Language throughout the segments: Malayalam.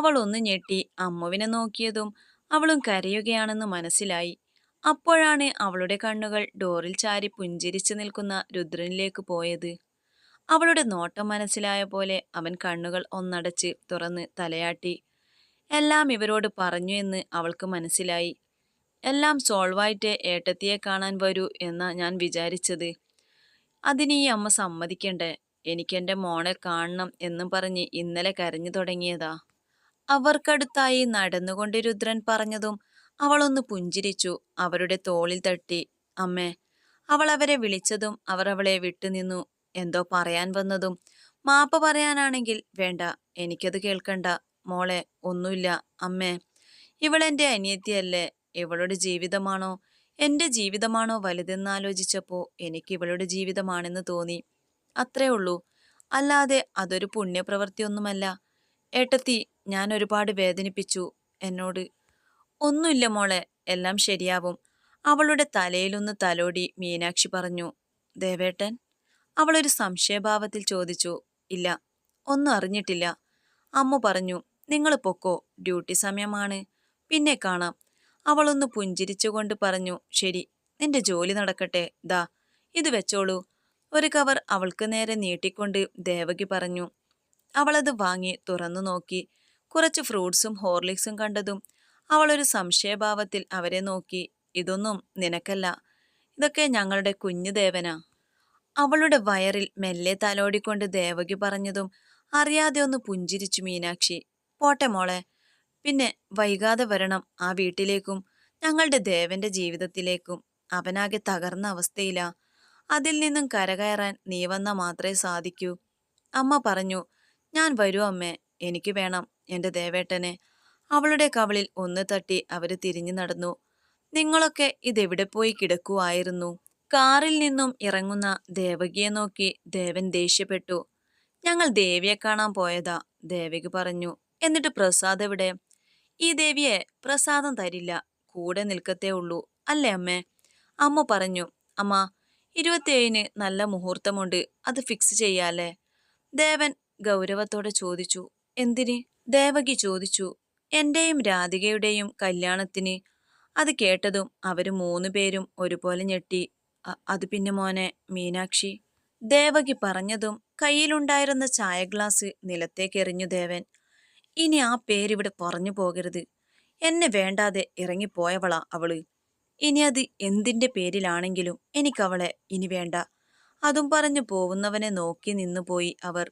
അവൾ ഒന്ന് ഞെട്ടി അമ്മുവിനെ നോക്കിയതും അവളും കരയുകയാണെന്ന് മനസ്സിലായി. അപ്പോഴാണ് അവളുടെ കണ്ണുകൾ ഡോറിൽ ചാരി പുഞ്ചിരിച്ചു നിൽക്കുന്ന രുദ്രനിലേക്ക് പോയത്. അവളുടെ നോട്ടം മനസ്സിലായ പോലെ അവൻ കണ്ണുകൾ ഒന്നടച്ച് തുറന്ന് തലയാട്ടി. എല്ലാം ഇവരോട് പറഞ്ഞു എന്ന് അവൾക്ക് മനസ്സിലായി. എല്ലാം സോൾവായിട്ട് ഏട്ടത്തിയെ കാണാൻ വരൂ എന്നാ ഞാൻ വിചാരിച്ചത്. അതിന് ഈ അമ്മ സമ്മതിക്കണ്ടേ? എനിക്കെന്റെ മോളെ കാണണം എന്നും പറഞ്ഞ് ഇന്നലെ കരഞ്ഞു തുടങ്ങിയതാ. അവർക്കടുത്തായി നടന്നുകൊണ്ട് രുദ്രൻ പറഞ്ഞതും അവളൊന്ന് പുഞ്ചിരിച്ചു. അവരുടെ തോളിൽ തട്ടി അമ്മേ അവൾ അവരെ വിളിച്ചതും അവർ അവളെ വിട്ടുനിന്നു എന്തോ പറയാൻ വന്നതും മാപ്പ പറയാനാണെങ്കിൽ വേണ്ട എനിക്കത് കേൾക്കണ്ട. മോളെ ഒന്നുമില്ല. അമ്മേ ഇവളെന്റെ അനിയത്തിയല്ലേ. ഇവളുടെ ജീവിതമാണോ? എന്റെ ജീവിതമാണോ വലുതെന്നാലോചിച്ചപ്പോ എനിക്ക് ഇവളുടെ ജീവിതമാണെന്ന് തോന്നി. അത്രേ ഉള്ളൂ. അല്ലാതെ അതൊരു പുണ്യപ്രവൃത്തിയൊന്നുമല്ല. ഏട്ടത്തി ഞാൻ ഒരുപാട് വേദനിപ്പിച്ചു എന്നോട്. ഒന്നുമില്ല മോളെ എല്ലാം ശരിയാവും. അവളുടെ തലയിലൊന്ന് തലോടി മീനാക്ഷി പറഞ്ഞു ദേവേട്ടൻ? അവളൊരു സംശയഭാവത്തിൽ ചോദിച്ചു ഇല്ല ഒന്നും അറിഞ്ഞിട്ടില്ല. അമ്മ പറഞ്ഞു നിങ്ങൾ പൊക്കോ ഡ്യൂട്ടി സമയമാണ് പിന്നെ കാണാം. അവളൊന്ന് പുഞ്ചിരിച്ചുകൊണ്ട് പറഞ്ഞു ശരി നിന്റെ ജോലി നടക്കട്ടെ ദാ ഇത് വെച്ചോളൂ. ഒരു കവർ അവൾക്ക് നേരെ നീട്ടിക്കൊണ്ട് ദേവകി പറഞ്ഞു അവളത് വാങ്ങി തുറന്നു നോക്കി കുറച്ച് ഫ്രൂട്ട്സും ഹോർലിക്സും കണ്ടതും അവളൊരു സംശയഭാവത്തിൽ അവരെ നോക്കി ഇതൊന്നും നിനക്കല്ല. ഇതൊക്കെ ഞങ്ങളുടെ കുഞ്ഞു ദേവനാ. അവളുടെ വയറിൽ മെല്ലെ തലോടിക്കൊണ്ട് ദേവകി പറഞ്ഞതും അറിയാതെ ഒന്ന് പുഞ്ചിരിച്ചു മീനാക്ഷി പോട്ടെ മോളെ പിന്നെ വൈകാതെ വരണം ആ വീട്ടിലേക്കും ഞങ്ങളുടെ ദേവന്റെ ജീവിതത്തിലേക്കും. അവനാകെ തകർന്ന അവസ്ഥയിലാ. അതിൽ നിന്നും കരകയറാൻ നീ വന്ന മാത്രമേ സാധിക്കൂ. അമ്മ പറഞ്ഞു ഞാൻ വരൂ അമ്മേ. എനിക്ക് വേണം എന്റെ ദേവേട്ടനെ. അവളുടെ കവളിൽ ഒന്ന് തട്ടി അവർ തിരിഞ്ഞു നടന്നു. നിങ്ങളൊക്കെ ഇതെവിടെ പോയി കിടക്കുവായിരുന്നു? കാറിൽ നിന്നും ഇറങ്ങുന്ന ദേവകിയെ നോക്കി ദേവൻ ദേഷ്യപ്പെട്ടു. ഞങ്ങൾ ദേവിയെ കാണാൻ പോയതാ ദേവകി പറഞ്ഞു. എന്നിട്ട് പ്രസാദ് എവിടെ? ഈ ദേവിയെ പ്രസാദം തരില്ല കൂടെ നിൽക്കത്തേ ഉള്ളൂ അല്ലേ അമ്മേ? അമ്മ പറഞ്ഞു അമ്മ ഇരുപത്തിയേഴിന് നല്ല മുഹൂർത്തമുണ്ട് അത് ഫിക്സ് ചെയ്യാലേ ദേവൻ ഗൗരവത്തോടെ ചോദിച്ചു എന്തിന്? ദേവകി ചോദിച്ചു. എന്റെയും രാധികയുടെയും കല്യാണത്തിന്. അത് കേട്ടതും അവർ മൂന്നു പേരും ഒരുപോലെ ഞെട്ടി. അത് പിന്നെ മോനെ മീനാക്ഷി. ദേവകി പറഞ്ഞതും കയ്യിലുണ്ടായിരുന്ന ചായ ഗ്ലാസ് നിലത്തേക്കെറിഞ്ഞു ദേവൻ. ഇനി ആ പേരിവിടെ പറഞ്ഞു പോകരുത്. എന്നെ വേണ്ടാതെ ഇറങ്ങിപ്പോയവളാ അവൾ. ഇനി അത് എന്തിന്റെ പേരിലാണെങ്കിലും എനിക്കവളെ ഇനി വേണ്ട. അതും പറഞ്ഞു പോകുന്നവനെ നോക്കി നിന്നുപോയി അവർ.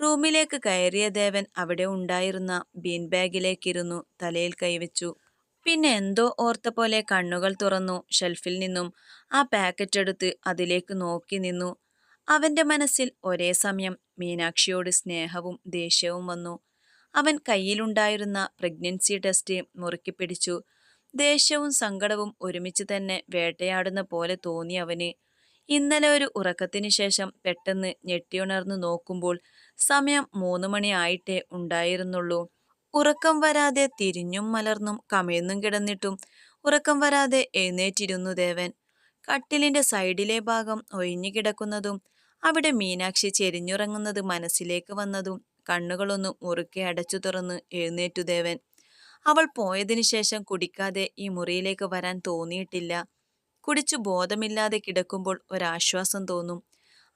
റൂമിലേക്ക് കയറിയ ദേവൻ അവിടെ ഉണ്ടായിരുന്ന ബീൻ ബാഗിലേക്കിരുന്നു തലയിൽ കൈവച്ചു. പിന്നെ എന്തോ ഓർത്ത പോലെ കണ്ണുകൾ തുറന്നു ഷെൽഫിൽ നിന്നും ആ പാക്കറ്റ് എടുത്ത് അതിലേക്ക് നോക്കി നിന്നു. അവന്റെ മനസ്സിൽ ഒരേ സമയം മീനാക്ഷിയോട് സ്നേഹവും ദേഷ്യവും വന്നു. അവൻ കയ്യിലുണ്ടായിരുന്ന പ്രഗ്നൻസി ടെസ്റ്റ് മുറുക്കി പിടിച്ചു. ദേഷ്യവും സങ്കടവും ഒരുമിച്ച് തന്നെ വേട്ടയാടുന്ന പോലെ തോന്നി അവന്. ഇന്നലെ ഒരു ഉറക്കത്തിന് ശേഷം പെട്ടെന്ന് ഞെട്ടിയുണർന്നു നോക്കുമ്പോൾ സമയം മൂന്ന് മണിയായിട്ടേ ഉണ്ടായിരുന്നുള്ളൂ. ഉറക്കം വരാതെ തിരിഞ്ഞും മലർന്നും കമിഴ്ന്നും കിടന്നിട്ടും ഉറക്കം വരാതെ എഴുന്നേറ്റിരുന്നു ദേവൻ. കട്ടിലിന്റെ സൈഡിലെ ഭാഗം ഒഴിഞ്ഞു കിടക്കുന്നതും അവിടെ മീനാക്ഷി ചെരിഞ്ഞുറങ്ങുന്നത് മനസ്സിലേക്ക് വന്നതും കണ്ണുകളൊന്നും മുറുക്കെ അടച്ചു തുറന്ന് എഴുന്നേറ്റു ദേവൻ. അവൾ പോയതിനു ശേഷം കുടിക്കാതെ ഈ മുറിയിലേക്ക് വരാൻ തോന്നിയിട്ടില്ല. കുടിച്ചു ബോധമില്ലാതെ കിടക്കുമ്പോൾ ഒരാശ്വാസം തോന്നും.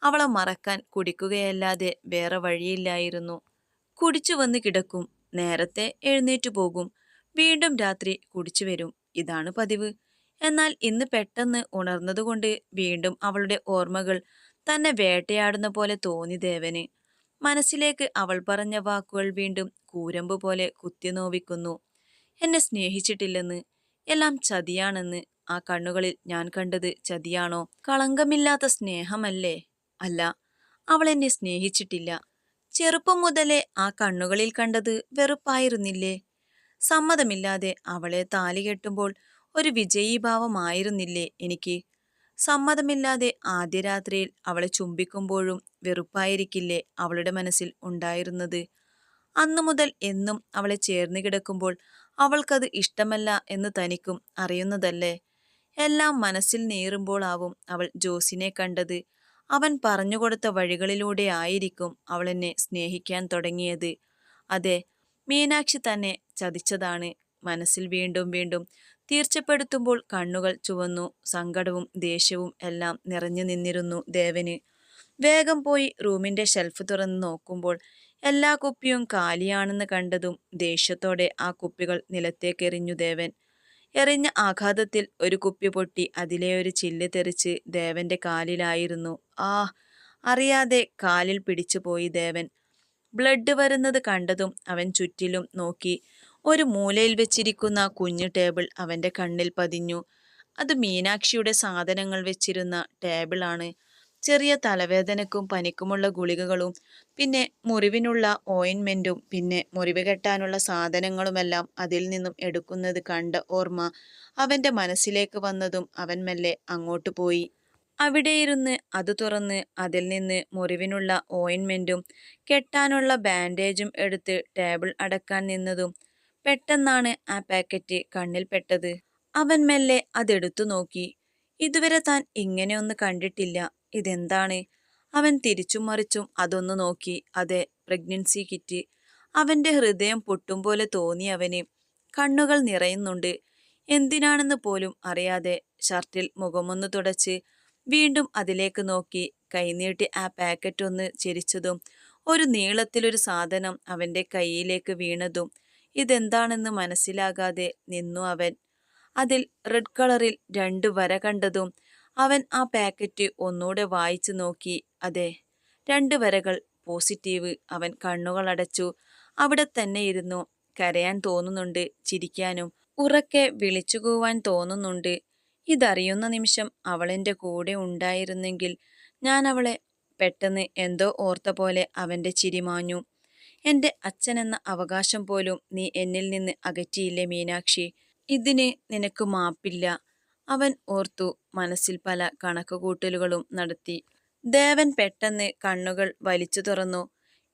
അവളെ മറക്കാൻ കുടിക്കുകയല്ലാതെ വേറെ വഴിയില്ലായിരുന്നു. കുടിച്ചു വന്ന് കിടക്കും. നേരത്തെ എഴുന്നേറ്റു പോകും. വീണ്ടും രാത്രി കുടിച്ചു വരും. ഇതാണ് പതിവ്. എന്നാൽ ഇന്ന് പെട്ടെന്ന് ഉണർന്നതുകൊണ്ട് വീണ്ടും അവളുടെ ഓർമ്മകൾ തന്നെ വേട്ടയാടുന്ന പോലെ തോന്നി ദേവന്. മനസ്സിലേക്ക് അവൾ പറഞ്ഞ വാക്കുകൾ വീണ്ടും കൂരമ്പ് പോലെ കുത്തിനോവിക്കുന്നു. എന്നെ സ്നേഹിച്ചിട്ടില്ലെന്ന്. എല്ലാം ചതിയാണെന്ന് ആ കണ്ണുകളിൽ ഞാൻ കണ്ടത് ചതിയാണോ? കളങ്കമില്ലാത്ത സ്നേഹമല്ലേ? അല്ല അവൾ എന്നെ സ്നേഹിച്ചിട്ടില്ല. ചെറുപ്പം മുതലേ ആ കണ്ണുകളിൽ കണ്ടത് വെറുപ്പായിരുന്നില്ലേ? സമ്മതമില്ലാതെ അവളെ താലി കെട്ടുമ്പോൾ ഒരു വിജയീഭാവമായിരുന്നില്ലേ എനിക്ക്? സമ്മതമില്ലാതെ ആദ്യ രാത്രിയിൽ അവളെ ചുംബിക്കുമ്പോഴും വെറുപ്പായിരിക്കില്ലേ അവളുടെ മനസ്സിൽ ഉണ്ടായിരുന്നത്? അന്നു മുതൽ എന്നും അവളെ ചേർന്ന് കിടക്കുമ്പോൾ അവൾക്കത് ഇഷ്ടമല്ല എന്ന് തനിക്കും അറിയുന്നതല്ലേ? എല്ലാം മനസ്സിൽ നേറുമ്പോളാവും അവൾ ജോസിനെ കണ്ടത്. അവൻ പറഞ്ഞുകൊടുത്ത വഴികളിലൂടെ ആയിരിക്കും അവൾ എന്നെ സ്നേഹിക്കാൻ തുടങ്ങിയത്. അതെ മീനാക്ഷി തന്നെ ചതിച്ചതാണ്. മനസ്സിൽ വീണ്ടും വീണ്ടും തീർച്ചപ്പെടുത്തുമ്പോൾ കണ്ണുകൾ ചുവന്നു സങ്കടവും ദേഷ്യവും എല്ലാം നിറഞ്ഞു നിന്നിരുന്നു ദേവന്. വേഗം പോയി റൂമിന്റെ ഷെൽഫ് തുറന്ന് നോക്കുമ്പോൾ എല്ലാ കുപ്പിയും കാലിയാണെന്ന് കണ്ടതും ദേഷ്യത്തോടെ ആ കുപ്പികൾ നിലത്തേക്കെറിഞ്ഞു ദേവൻ. എറിഞ്ഞ ആഘാതത്തിൽ ഒരു കുപ്പി പൊട്ടി അതിലെ ഒരു ചില്ല് തെറിച്ച് ദേവന്റെ കാലിലായിരുന്നു. ആ അറിയാതെ കാലിൽ പിടിച്ചു പോയി ദേവൻ. ബ്ലഡ് വരുന്നത് കണ്ടതും അവൻ ചുറ്റിലും നോക്കി. ഒരു മൂലയിൽ വെച്ചിരിക്കുന്ന കുഞ്ഞു ടേബിൾ അവന്റെ കണ്ണിൽ പതിഞ്ഞു. അത് മീനാക്ഷിയുടെ സാധനങ്ങൾ വെച്ചിരുന്ന ടേബിളാണ് ചെറിയ തലവേദനക്കും പനിക്കുമുള്ള ഗുളികകളും പിന്നെ മുറിവിനുള്ള ഓയിൻമെന്റും പിന്നെ മുറിവ് കെട്ടാനുള്ള സാധനങ്ങളുമെല്ലാം അതിൽ നിന്നും എടുക്കുന്നത് കണ്ട ഓർമ്മ അവന്റെ മനസ്സിലേക്ക് വന്നതും അവൻ മെല്ലെ അങ്ങോട്ട് പോയി. അവിടെയിരുന്ന് അത് തുറന്ന് അതിൽ നിന്ന് മുറിവിനുള്ള ഓയിൻമെന്റും കെട്ടാനുള്ള ബാൻഡേജും എടുത്ത് ടേബിൾ അടക്കാൻ നിന്നതും പെട്ടെന്നാണ് ആ പാക്കറ്റ് കണ്ണിൽ പെട്ടത്. അവൻ മെല്ലെ അതെടുത്തു നോക്കി. ഇതുവരെ താൻ ഇങ്ങനെയൊന്ന് കണ്ടിട്ടില്ല. ഇതെന്താണ്? അവൻ തിരിച്ചും മറിച്ചും അതൊന്ന് നോക്കി. അതെ പ്രഗ്നൻസി കിറ്റ് അവന്റെ ഹൃദയം പൊട്ടും പോലെ തോന്നി അവന്. കണ്ണുകൾ നിറയുന്നുണ്ട്. എന്തിനാണെന്ന് പോലും അറിയാതെ ഷർട്ടിൽ മുഖമൊന്ന് തുടച്ച് വീണ്ടും അതിലേക്ക് നോക്കി. കൈനീട്ടി ആ പാക്കറ്റ് ഒന്ന് ചിരിച്ചതും ഒരു നീളത്തിലൊരു സാധനം അവന്റെ കൈയിലേക്ക് വീണതും ഇതെന്താണെന്ന് മനസ്സിലാകാതെ നിന്നു അവൻ. അതിൽ റെഡ് കളറിൽ രണ്ട് വര കണ്ടതും അവൻ ആ പാക്കറ്റ് ഒന്നുകൂടെ വായിച്ചു നോക്കി. അതെ രണ്ട് വരകൾ. പോസിറ്റീവ്. അവൻ കണ്ണുകൾ അടച്ചു. അവിടെ തന്നെ ഇരുന്നു. കരയാൻ തോന്നുന്നുണ്ട് ചിരിക്കാനും. ഉറക്കെ വിളിച്ചുകൂവാൻ തോന്നുന്നുണ്ട്. ഇതറിയുന്ന നിമിഷം അവളെന്റെ കൂടെ ഉണ്ടായിരുന്നെങ്കിൽ ഞാൻ അവളെ പെട്ടെന്ന് എന്തോ ഓർത്ത പോലെ അവന്റെ ചിരി മാഞ്ഞു. എന്റെ അച്ഛനെന്ന അവകാശം പോലും നീ എന്നിൽ നിന്ന് അകറ്റിയില്ലേ മീനാക്ഷി? ഇതിന് നിനക്ക് മാപ്പില്ല. അവൻ ഓർത്തു മനസ്സിൽ പല കണക്കുകൂട്ടലുകളും നടത്തി. ദേവൻ പെട്ടെന്ന് കണ്ണുകൾ വലിച്ചു തുറന്നു.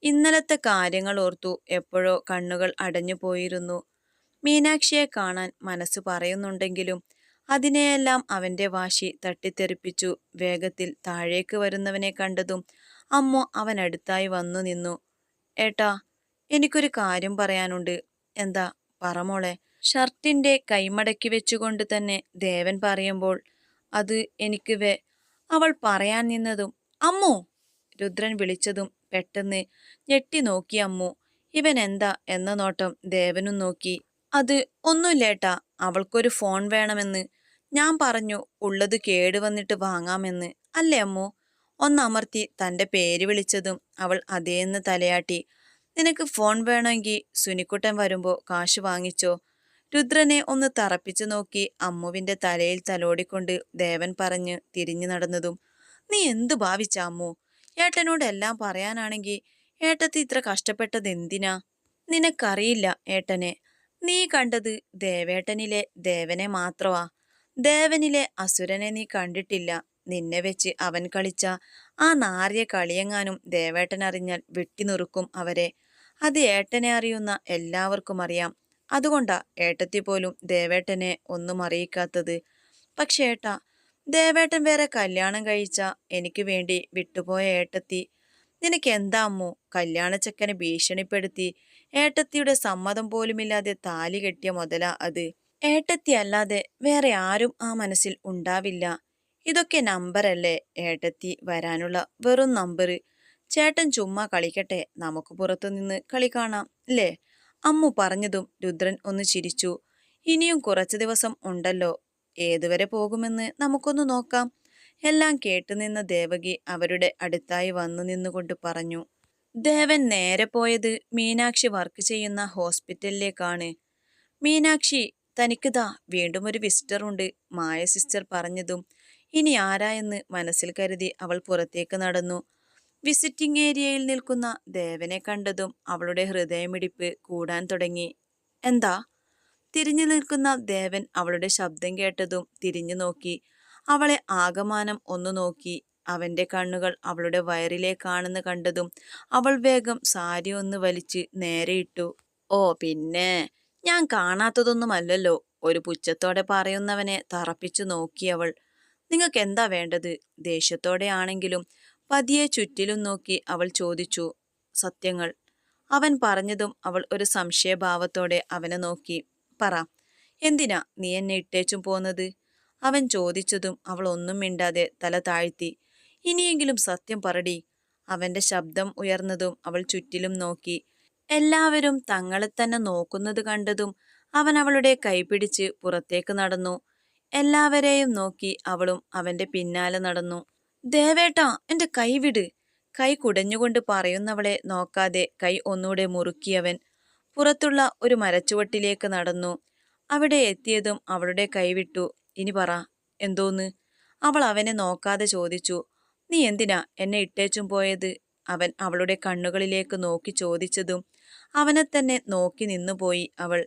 ഇന്നലത്തെ കാര്യങ്ങൾ ഓർത്തു എപ്പോഴോ കണ്ണുകൾ അടഞ്ഞു പോയിരുന്നു. മീനാക്ഷിയെ കാണാൻ മനസ്സ് പറയുന്നുണ്ടെങ്കിലും അതിനെയെല്ലാം അവന്റെ വാശി തട്ടിത്തെറിപ്പിച്ചു. വേഗത്തിൽ താഴേക്ക് വരുന്നവനെ കണ്ടതും അമ്മ അവനടുത്തായി വന്നു നിന്നു. ഏട്ടാ എനിക്കൊരു കാര്യം പറയാനുണ്ട്. എന്താ പറമോളെ ഷർട്ടിന്റെ കൈമടക്കി വെച്ചുകൊണ്ട് തന്നെ ദേവൻ പറയുമ്പോൾ അത് എനിക്ക് വേ അവൾ പറയാൻ നിന്നതും അമ്മു രുദ്രൻ വിളിച്ചതും പെട്ടെന്ന് ഞെട്ടി നോക്കി അമ്മു ഇവൻ എന്താ? എന്ന നോട്ടം ദേവനും നോക്കി അത് ഒന്നുമില്ലേട്ടാ അവൾക്കൊരു ഫോൺ വേണമെന്ന്. ഞാൻ പറഞ്ഞു ഉള്ളത് കേടുവന്നിട്ട് വാങ്ങാമെന്ന്. അല്ലേ അമ്മു? ഒന്നമർത്തി തന്റെ പേര് വിളിച്ചതും അവൾ അതേന്ന് തലയാട്ടി നിനക്ക് ഫോൺ വേണമെങ്കിൽ സുനിക്കുട്ടൻ വരുമ്പോൾ കാശ് വാങ്ങിച്ചോ. രുദ്രനെ ഒന്ന് തറപ്പിച്ചു നോക്കി അമ്മുവിന്റെ തലയിൽ തലോടിക്കൊണ്ട് ദേവൻ പറഞ്ഞ് തിരിഞ്ഞു നടന്നതും നീ എന്തു ഭാവിച്ച അമ്മു? ഏട്ടനോട് എല്ലാം പറയാനാണെങ്കിൽ ഏട്ടത്തി ഇത്ര കഷ്ടപ്പെട്ടത് എന്തിനാ? നിനക്കറിയില്ല ഏട്ടനെ. നീ കണ്ടത് ദേവേട്ടനിലെ ദേവനെ മാത്രമാ ദേവനിലെ അസുരനെ നീ കണ്ടിട്ടില്ല. നിന്നെ വെച്ച് അവൻ കളിച്ച ആ നാറിയ കളിയെങ്ങാനും ദേവേട്ടൻ അറിഞ്ഞാൽ വെട്ടിനുറുക്കും അവരെ. അത് ഏട്ടനെ അറിയുന്ന എല്ലാവർക്കും അറിയാം. അതുകൊണ്ടാ ഏട്ടത്തി പോലും ദേവേട്ടനെ ഒന്നും അറിയിക്കാത്തത്. പക്ഷേ ഏട്ടാ ദേവേട്ടൻ വേറെ കല്യാണം കഴിച്ച എനിക്ക് വേണ്ടി വിട്ടുപോയ ഏട്ടത്തി നിനക്ക് എന്താ അമ്മു കല്യാണച്ചക്കനെ ഭീഷണിപ്പെടുത്തി ഏട്ടത്തിയുടെ സമ്മതം പോലുമില്ലാതെ താലി കെട്ടിയ മുതല അത്. ഏട്ടത്തി അല്ലാതെ വേറെ ആരും ആ മനസ്സിൽ ഉണ്ടാവില്ല. ഇതൊക്കെ നമ്പറല്ലേ ഏട്ടത്തി വരാനുള്ള വെറും നമ്പർ ചേട്ടൻ ചുമ്മാ കളിക്കട്ടെ നമുക്ക് പുറത്തുനിന്ന് കളി കാണാം അല്ലേ? അമ്മു പറഞ്ഞതും രുദ്രൻ ഒന്ന് ചിരിച്ചു. ഇനിയും കുറച്ചു ദിവസം ഉണ്ടല്ലോ. ഏതുവരെ പോകുമെന്ന് നമുക്കൊന്ന് നോക്കാം. എല്ലാം കേട്ടുനിന്ന ദേവകി അവരുടെ അടുത്തായി വന്നു നിന്നുകൊണ്ട് പറഞ്ഞു. ദേവൻ നേരെ പോയത് മീനാക്ഷി വർക്ക് ചെയ്യുന്ന ഹോസ്പിറ്റലിലേക്കാണ്. മീനാക്ഷി തനിക്കിതാ വീണ്ടും ഒരു വിസിറ്റർ ഉണ്ട് മായ സിസ്റ്റർ പറഞ്ഞതും ഇനി ആരായെന്ന് മനസ്സിൽ കരുതി അവൾ പുറത്തേക്ക് നടന്നു. വിസിറ്റിംഗ് ഏരിയയിൽ നിൽക്കുന്ന ദേവനെ കണ്ടതും അവളുടെ ഹൃദയമിടിപ്പ് കൂടാൻ തുടങ്ങി. എന്താ? തിരിഞ്ഞു നിൽക്കുന്ന ദേവൻ അവളുടെ ശബ്ദം കേട്ടതും തിരിഞ്ഞു നോക്കി. അവളെ ആകമാനം ഒന്നു നോക്കി. അവന്റെ കണ്ണുകൾ അവളുടെ വയറിലേക്കാണെന്ന് കണ്ടതും അവൾ വേഗം സാരി ഒന്ന് വലിച്ച് നേരെയിട്ടു ഓ പിന്നെ. ഞാൻ കാണാത്തതൊന്നുമല്ലല്ലോ. ഒരു പുച്ഛത്തോടെ പറയുന്നവനെ തറപ്പിച്ചു നോക്കി അവൾ. നിങ്ങൾക്ക് എന്താ വേണ്ടത്? ദേഷ്യത്തോടെ ആണെങ്കിലും പതിയെ ചുറ്റിലും നോക്കി അവൾ ചോദിച്ചു സത്യങ്ങൾ? അവൻ പറഞ്ഞതും അവൾ ഒരു സംശയഭാവത്തോടെ അവനെ നോക്കി പറ എന്തിനാ നീ എന്നെ ഇട്ടേച്ചും പോന്നത്? അവൻ ചോദിച്ചതും അവൾ ഒന്നും മിണ്ടാതെ തല താഴ്ത്തി ഇനിയെങ്കിലും സത്യം പറടി. അവന്റെ ശബ്ദം ഉയർന്നതും അവൾ ചുറ്റിലും നോക്കി എല്ലാവരും തങ്ങളെ തന്നെ നോക്കുന്നത് കണ്ടതും അവൻ അവളുടെ കൈപിടിച്ച് പുറത്തേക്ക് നടന്നു എല്ലാവരെയും നോക്കി അവളും അവന്റെ പിന്നാലെ നടന്നു. ദേവേട്ടാ എന്റെ കൈ വിട്. കൈ കുടഞ്ഞുകൊണ്ട് പറയുന്നവളെ നോക്കാതെ കൈ ഒന്നുകൂടെ മുറുക്കിയവൻ പുറത്തുള്ള ഒരു മരച്ചുവട്ടിലേക്ക് നടന്നു. അവിടെ എത്തിയതും അവളുടെ കൈവിട്ടു ഇനി പറ എന്തോന്ന്? അവൾ അവനെ നോക്കാതെ ചോദിച്ചു. നീ എന്തിനാ എന്നെ ഇട്ടേച്ചും പോയത്? അവൻ അവളുടെ കണ്ണുകളിലേക്ക് നോക്കി ചോദിച്ചതും അവനെ തന്നെ നോക്കി നിന്നുപോയി അവൾ.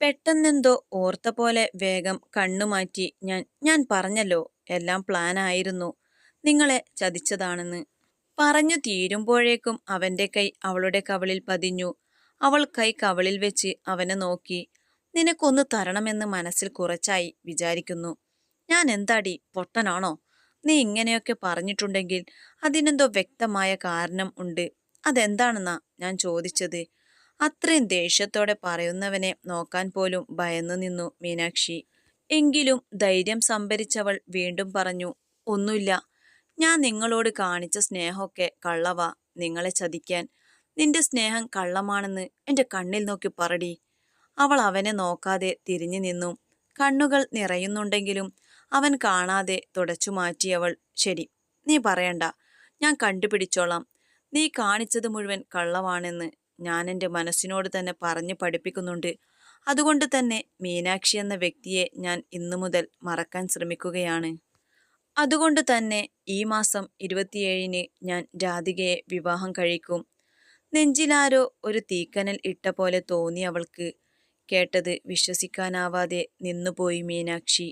പെട്ടെന്നെന്തോ ഓർത്ത പോലെ വേഗം കണ്ണുമാറ്റി ഞാൻ ഞാൻ പറഞ്ഞല്ലോ എല്ലാം പ്ലാൻ ആയിരുന്നു. നിങ്ങളെ ചതിച്ചതാണെന്ന് പറഞ്ഞു തീരുമ്പോഴേക്കും അവന്റെ കൈ അവളുടെ കവളിൽ പതിഞ്ഞു. അവൾ കൈ കവളിൽ വെച്ച് അവനെ നോക്കി. നിനക്കൊന്ന് തരണമെന്ന് മനസ്സിൽ കുറച്ചായി വിചാരിക്കുന്നു. ഞാൻ എന്താടി പൊട്ടനാണോ? നീ ഇങ്ങനെയൊക്കെ പറഞ്ഞിട്ടുണ്ടെങ്കിൽ അതിനെന്തോ വ്യക്തമായ കാരണം ഉണ്ട്. അതെന്താണെന്നാ ഞാൻ ചോദിച്ചത്. അത്രയും ദേഷ്യത്തോടെ പറയുന്നവനെ നോക്കാൻ പോലും ഭയന്നു നിന്നു മീനാക്ഷി. എങ്കിലും ധൈര്യം സംഭരിച്ചവൾ വീണ്ടും പറഞ്ഞു ഒന്നുമില്ല. ഞാൻ നിങ്ങളോട് കാണിച്ച സ്നേഹമൊക്കെ കള്ളവ. നിങ്ങളെ ചതിക്കാൻ. നിന്റെ സ്നേഹം കള്ളമാണെന്ന് എന്റെ കണ്ണിൽ നോക്കി പറടി. അവൾ അവനെ നോക്കാതെ തിരിഞ്ഞു നിന്നു. കണ്ണുകൾ നിറയുന്നുണ്ടെങ്കിലും അവൻ കാണാതെ തുടച്ചു മാറ്റിയവൾ ശരി. നീ പറയണ്ട. ഞാൻ കണ്ടുപിടിച്ചോളാം. നീ കാണിച്ചത് മുഴുവൻ കള്ളവാണെന്ന് ഞാൻ എന്റെ മനസ്സിനോട് തന്നെ പറഞ്ഞു പഠിപ്പിക്കുന്നുണ്ട്. അതുകൊണ്ട് തന്നെ മീനാക്ഷി എന്ന വ്യക്തിയെ ഞാൻ ഇന്നു മുതൽ മറക്കാൻ ശ്രമിക്കുകയാണ്. അതുകൊണ്ട് തന്നെ ഈ മാസം ഇരുപത്തിയേഴിന് ഞാൻ രാധികയെ വിവാഹം കഴിക്കും. നെഞ്ചിലാരോ ഒരു തീക്കനൽ ഇട്ട പോലെ തോന്നി അവൾക്ക്. കേട്ടത് വിശ്വസിക്കാനാവാതെ നിന്നുപോയി മീനാക്ഷി.